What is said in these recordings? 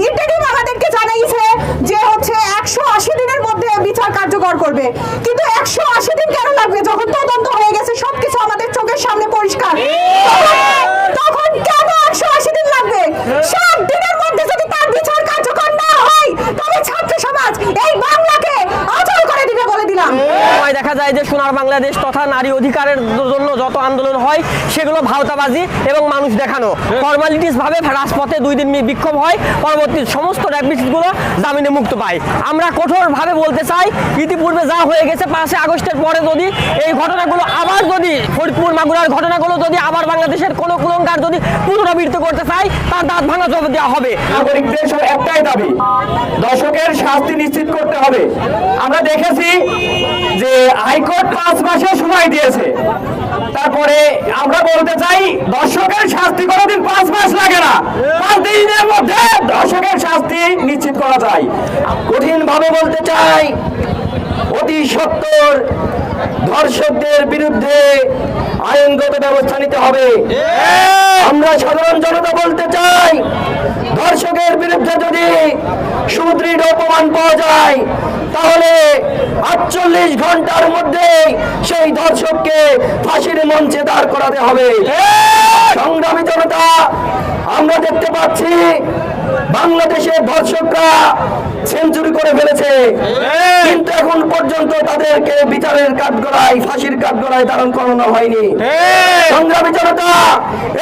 Interim আমাদেরকে জানাইছে যে হচ্ছে একশো আশি দিনের মধ্যে বিচার কার্যকর করবে। কিন্তু একশো আশি দিন কেন লাগবে যখন তদন্ত হয়ে গেছে সবকিছু আমাদের চোখের সামনে পরিষ্কার তখন- তখন কেন একশো আশি দিন লাগবে সাত দিনের মধ্যে যদি তার বিচার কার্যকর না হয় তবে ছাত্র সমাজ এই বাংলাকে অচল করে দিবে বলে দিলাম সময় দেখা যায় যে সোনার বাংলাদেশ তথা নারী অধিকারের জন্য যত আন্দোলন হয়, সেগুলো ভাওতাবাজি এবং মানুষ দেখানো। ফর্মালিটিস ভাবে রাজপথে দুই দিন বিক্ষোভ হয়, পরবর্তী সমস্ত র্যাপিস্টগুলো জামিনে মুক্ত পায়। আমরা কঠোরভাবে বলতে চাই, ইতিপূর্বে যা হয়ে গেছে পাঁচই আগস্টের পরে যদি এই ঘটনাগুলো আবার যদি ফরিদপুর মাগুরার ঘটনাগুলো যদি আবার বাংলাদেশের কোনো কুলঙ্কার যদি পুনরাবৃত্তি করতে চাই তার দাঁত ভাঙা জবাব দেওয়া হবে। নাগরিকদের একটাই দাবি, দর্শকের শাস্তি নিশ্চিত করতে হবে। আমরা দেখেছি যে হাইকোর্ট পাঁচ মাসের সময় দিয়েছে। তারপরে আমরা বলতে চাই, দর্শকের শাস্তি কোনোদিন পাঁচ মাস লাগে না। পাঁচ দিনের মধ্যে দর্শকের শাস্তি নিশ্চিত করা যায়। কঠিন ভাবে বলতে চাই, অতি সত্তর ধর্ষকদের বিরুদ্ধে আইনগত ব্যবস্থা নিতে হবে। আমরা সাধারণ জনতা বলতে চাই ধর্ষকের বিরুদ্ধে যদি সুদৃঢ় অপমান পাওয়া যায় তাহলে আটচল্লিশ ঘণ্টার মধ্যে সেই দর্শককে ফাঁসির মঞ্চে দাঁড় করাতে হবে। সংগ্রামী জনতা আমরা দেখতে পাচ্ছি বাংলাদেশের ধর্ষকরা সেঞ্চুরি করে ফেলেছে। কিন্তু এখন পর্যন্ত তাদেরকে বিচারের কাঠগড়ায় ফাঁসির কাঠগড়ায় ধারণ করানো হয়নি। সংগ্রামী জনতা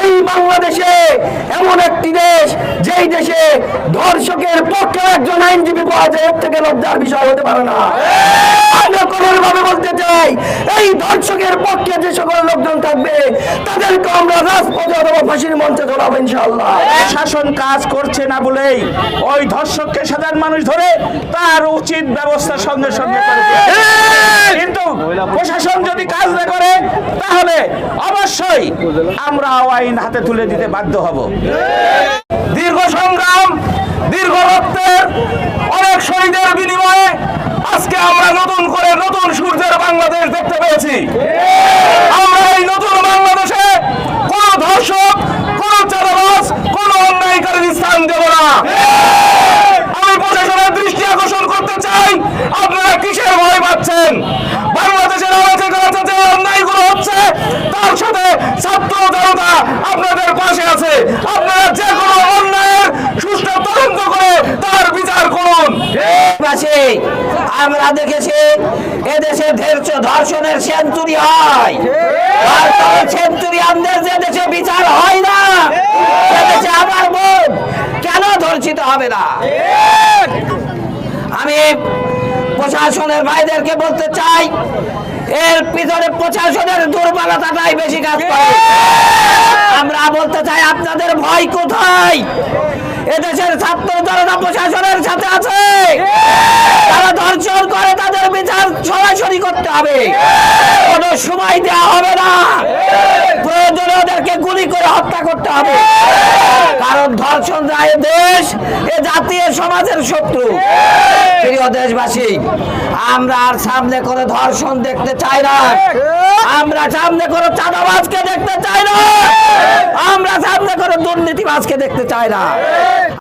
এই বাংলাদেশে এমন একটি দেশ যেই দেশে ধর্ষকের পক্ষে একজন আইনজীবী পাওয়া যায় এর থেকে লজ্জার বিষয় হতে পারে না। আমরা কোনোর ভাবে বলতে চাই এই ধর্ষকের পক্ষে যে সকল লোকজন থাকবে তাদেরকে আমরা রাজপথে অথবা ফাঁসির মঞ্চে ধরাবো ইনশাআল্লাহ। শাসন কাজ করছে না বলেই ওই ধর্ষককে সাধারণ মানুষ ধরে তার উচিত ব্যবস্থা সঙ্গে সঙ্গে করে কিন্তু প্রশাসন যদি কাজ না করে তাহলে অবশ্যই আমরা আইন হাতে তুলে দিতে বাধ্য হব। দীর্ঘ সংগ্রাম দীর্ঘ রক্তের অনেক শহীদের বিনিময়ে আজকে আমরা নতুন করে নতুন সূর্যের বাংলাদেশ দেখতে পেয়েছি আমরা এই নতুন বাংলাদেশে কোন ধর্ষক কোন চাঁদাবাজ কোন অন্যায়কারীর স্থান দেব না আমি প্রশাসনের দৃষ্টি আকর্ষণ করতে চাই আপনারা কিসের ভয় পাচ্ছেন বাংলাদেশের আলোচনা করা যে অন্যায়গুলো হচ্ছে তার সাথে ছাত্র জনতা আপনাদের পাশে আছে আপনারা যে কোনো অন্যায়ের সুষ্ঠু তদন্ত করে তার বিচার করুন আছে আমরা দেখেছি এদেশে ধর্ষণের সেঞ্চুরি হয়। যে দেশে বিচার হয় না, সে দেশে আমার বোন কেন ধর্ষিত হবে না? আমি প্রশাসনের ভাইদেরকে বলতে চাই, এর পিছনে প্রশাসনের দুর্বলতাটাই বেশি কাজ করে। আমরা বলতে চাই, আপনাদের ভয় কোথায়? এদেশের ছাত্র জনতা প্রশাসনের সাথে আছে, তারা ধর্ষণ করে, তাদের বিচার সরাসরি করতে হবে। কোনো সময় দেওয়া হবে না। প্রয়োজনে ওদেরকে গুলি করে হত্যা করতে হবে। কারণ ধর্ষণ রায় দেশ, এ জাতীয় সমাজের শত্রু। প্রিয় দেশবাসী, আমরা আর সামনে করে ধর্ষণ দেখতে চাই না। আমরা সামনে করে চাঁদাবাজকে দেখতে চাই না। আমরা সামনে করে দুর্নীতিবাজকে দেখতে চাই না।